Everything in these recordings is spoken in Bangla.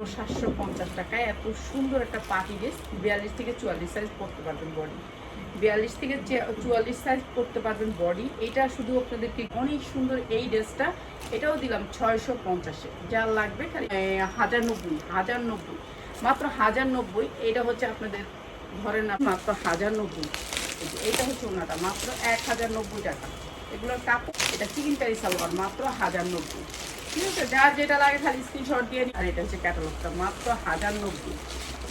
সাতশো পঞ্চাশ টাকায় এত সুন্দর একটা পার্টি ড্রেস বিয়াল্লিশ থেকে চুয়াল্লিশ সাইজ পরতে পারবেন বডি বিয়াল্লিশ থেকে চুয়াল্লিশ সাইজ পরতে পারবেন বডি এটা শুধু আপনাদেরকে অনেক সুন্দর এই ড্রেসটা এটাও দিলাম ছয়শো পঞ্চাশে। যা লাগবে খালি হাজার নব্বই হাজার নব্বই। মাত্র হাজার নব্বই, এটা হচ্ছে আপনাদের ধরেন মাত্র হাজার নব্বই। এইটা হচ্ছে ওনাটা, মাত্র এক হাজার নব্বই টাকা। এগুলোর কাপড়, এটা চিকেন কারি সালোয়ার, মাত্র হাজার নব্বই। ঠিক আছে যার যেটা লাগে খালি স্ক্রিনশট দিয়ে নিন আর এটা হচ্ছে ক্যাটালগটা মাত্র হাজার নব্বই।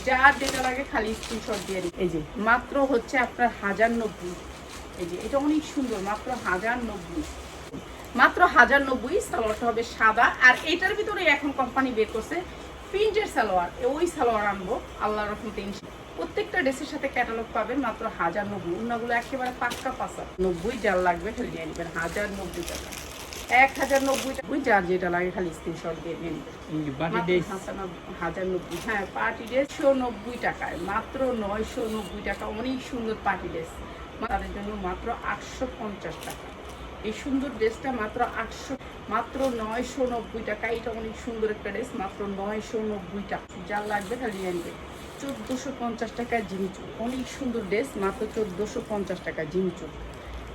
যার যেটা লাগে খালি স্ক্রিনশট দিয়ে নিন এই যে, মাত্র হচ্ছে আপনার হাজার নব্বই। এই যে, এটা অনেক সুন্দর, মাত্র হাজার নব্বই। মাত্র হাজার নব্বই, সালোয়ারটা হবে সাদা। আর এটার ভিতরে এখন কোম্পানি বের করছে প্রিন্টের সালোয়ার। ওই সালোয়ার আনব আল্লাহ রহমতে। প্রত্যেকটা ড্রেসের সাথে ক্যাটালগ পাবেন মাত্র হাজার নব্বই। অন্যগুলো একেবারে পাক্কা পাসা নব্বই যার লাগবে খালি নিয়ে নেবেন, হাজার নব্বই টাকা। এক হাজার নব্বই টাকা। যার যেটা লাগে খালি স্ক্রিনশট দিয়ে হাজার- নব্বই হ্যাঁ পার্টি নব্বই টাকায়। মাত্র নয়শো নব্বই টাকা অনেক সুন্দর পার্টি ড্রেস তাদের জন্য মাত্র আটশো পঞ্চাশ টাকা। এই সুন্দর ড্রেসটা মাত্র আটশো মাত্র নয়শো নব্বই টাকা। এটা অনেক সুন্দর একটা ড্রেস মাত্র নয়শো নব্বই টাকা। যার লাগবে খালি চোদ্দোশো পঞ্চাশ টাকা অনেক সুন্দর ড্রেস মাত্র চোদ্দোশো পঞ্চাশ টাকা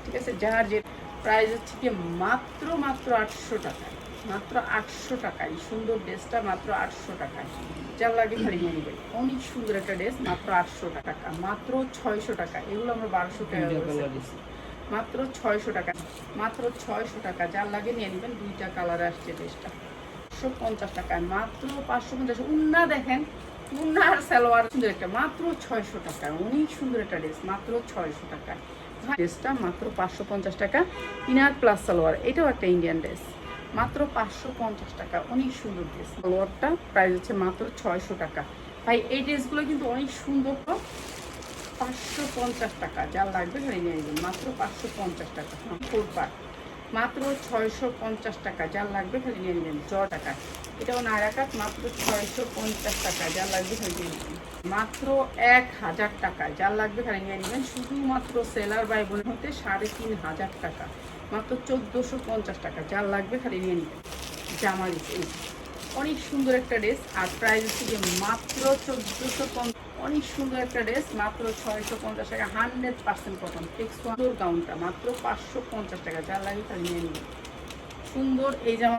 ঠিক আছে যার যে প্রাইস হচ্ছে কি মাত্র মাত্র আটশো টাকা। মাত্র আটশো টাকা। এই সুন্দর ড্রেসটা মাত্র আটশো টাকায় যার লাগে খালি নিয়ে নেবেন। অনেক সুন্দর একটা ড্রেস মাত্র আটশো টাকা। মাত্র ছয়শো টাকা। এগুলো আমরা বারোশো টাকা করে। মাত্র ছয়শো টাকা। মাত্র ছয়শো টাকা। যার লাগে নিয়ে নেবেন। দুইটা কালার আসছে ড্রেসটা। পাঁচশো পঞ্চাশ টাকায়। মাত্র পাঁচশো পঞ্চাশ। উন্না দেখেন। উন্না আর সালোয়ার, সুন্দর একটা, মাত্র ছয়শো টাকা। অনেক সুন্দর একটা ড্রেস মাত্র ছয়শো টাকা। ড্রেসটা মাত্র পাঁচশো পঞ্চাশ টাকা। ইনার প্লাস সালোয়ার, এটাও একটা ইন্ডিয়ান ড্রেস মাত্র পাঁচশো পঞ্চাশ টাকা অনেক সুন্দর ড্রেস সালোয়ারটা প্রাইস হচ্ছে মাত্র ছয়শো টাকা। ভাই, এই ড্রেসগুলো কিন্তু অনেক সুন্দর। পাঁচশো পঞ্চাশ টাকা, যা লাগবে ধরে নিয়ে মাত্র পাঁচশো পঞ্চাশ টাকা। ফোর পার মাত্র ছয়শো পঞ্চাশ টাকা, যার লাগবে খালি নিয়ে নেবেন, ছ টাকা। এটাও নারাকাত, মাত্র ছয়শো পঞ্চাশ টাকা, যার লাগবে খালি নিয়ে নেবেন। মাত্র এক হাজার টাকা, যার লাগবে খালি নিয়ে নেবেন, শুধুমাত্র সেলার বাই বোন হতে সাড়ে তিন হাজার টাকা, মাত্র চোদ্দোশো পঞ্চাশ টাকা, যার লাগবে খালি নিয়ে নেবেন। জামা দিচ্ছে। অনেক সুন্দর একটা ড্রেস, আর প্রাইস হচ্ছে যে মাত্র চোদ্দোশো অনেক সুন্দর একটা ড্রেস, মাত্র ছয়শো পঞ্চাশ টাকা, হান্ড্রেড পার্সেন্ট কটন। টেক্সট গাউনটা মাত্র পাঁচশো পঞ্চাশ টাকা, যার লাগে তার নিয়ে নিন। সুন্দর এই জামা